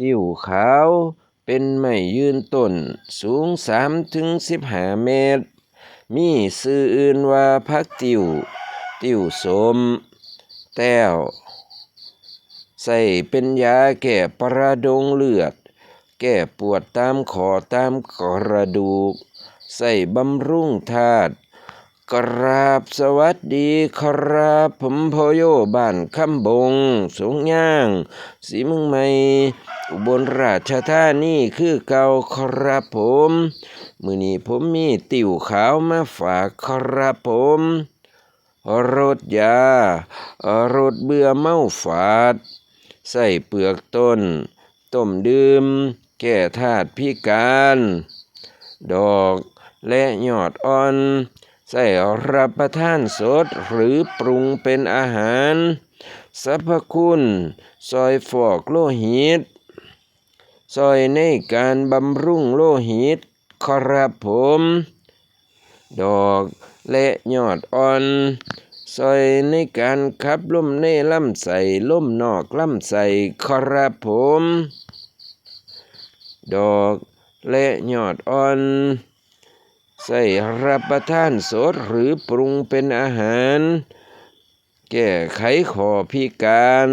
ติ้วขาว เป็นไม้ยืนต้น สูงสามถึงสิบห้าเมตร มีชื่ออื่นว่าพักติ้ว ติ้วสม แต้ว ใส่เป็นยาแก้ประดงเลือด แก้ปวดตามคอตามกระดูก ใส่บำรุงธาตุกราบสวัสดีครับผมพโยบ้านคำบงสงย่าง สีมึงใหม่ อุบลราชธานีคือเก่าครับผม มือนี้ผมมีติ่วขาวมาฝากครับผมรสยารสเบื่อเมาฝาด ใส่เปลือกต้น ต้มดื่ม แก้ธาตุพิการ ดอกและยอดอ่อน ใส่รับประทานสดหรือปรุงเป็นอาหารสรรพคุณ ซอยฟอกโลหิต ซอยในการบำรุงโลหิตครับผม ดอกและยอดอ่อนซอยในการขับลมในลำไส้ลมนอกลำไส้ครับผม ดอกและยอดอ่อนใส่รับประทานสดหรือปรุงเป็นอาหาร แก้ไขคอพิการ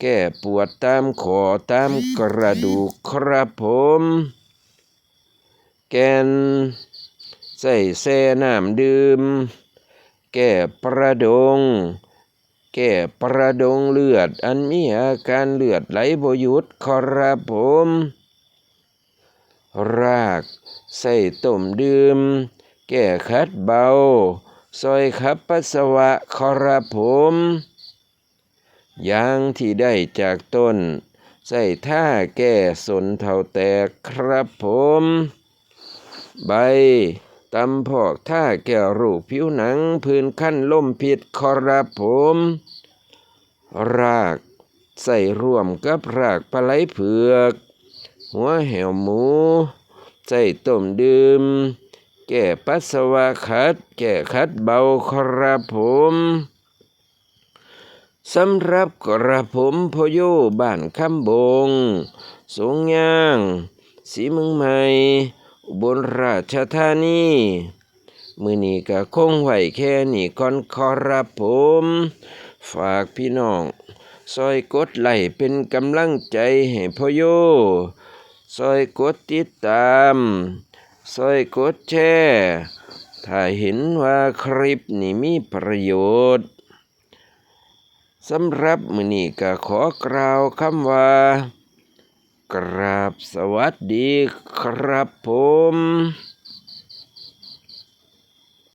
แก้ปวดตามคอตามกระดูกครับผม แกนใส่แซ่น้ำดื่ม แก้ประดง แก้ประดงเลือด อันมีอาการเลือดไหลบยุดครับผม รากใส่ต้มดื่ม แก้คัดเบาซอยขับปัสสาวะครับผม ยางที่ได้จากต้น ใส่ท่าแก้สนเท่าแตกครับผม ใบตำพอกท่าแก้รูปผิวหนังพื้นขั้นล่มพิษครับผม รากใส่ร่วมกับรากปลาไหลเผือก หัวแหวหมู ใส่ต้มดื่ม แก้ปัสสาวะขัด แก้ขัดเบาครับผม สำหรับกระผมพโยบ้านคำบง สงย่าง สีเมืองใหม่อุบลราชธานีมือนี้ก็คงไหวแค่นี้ก่อนครับผม ฝากพี่น้องซอยกดไลค์เป็นกำลังใจให้พ่อโยซอยกดติดตามซอยกดแชร์ ถ้าเห็นว่าคลิปนี้มีประโยชน์ สำหรับมือนี้ก็ขอกล่าวคำว่า กราบสวัสดีครับผม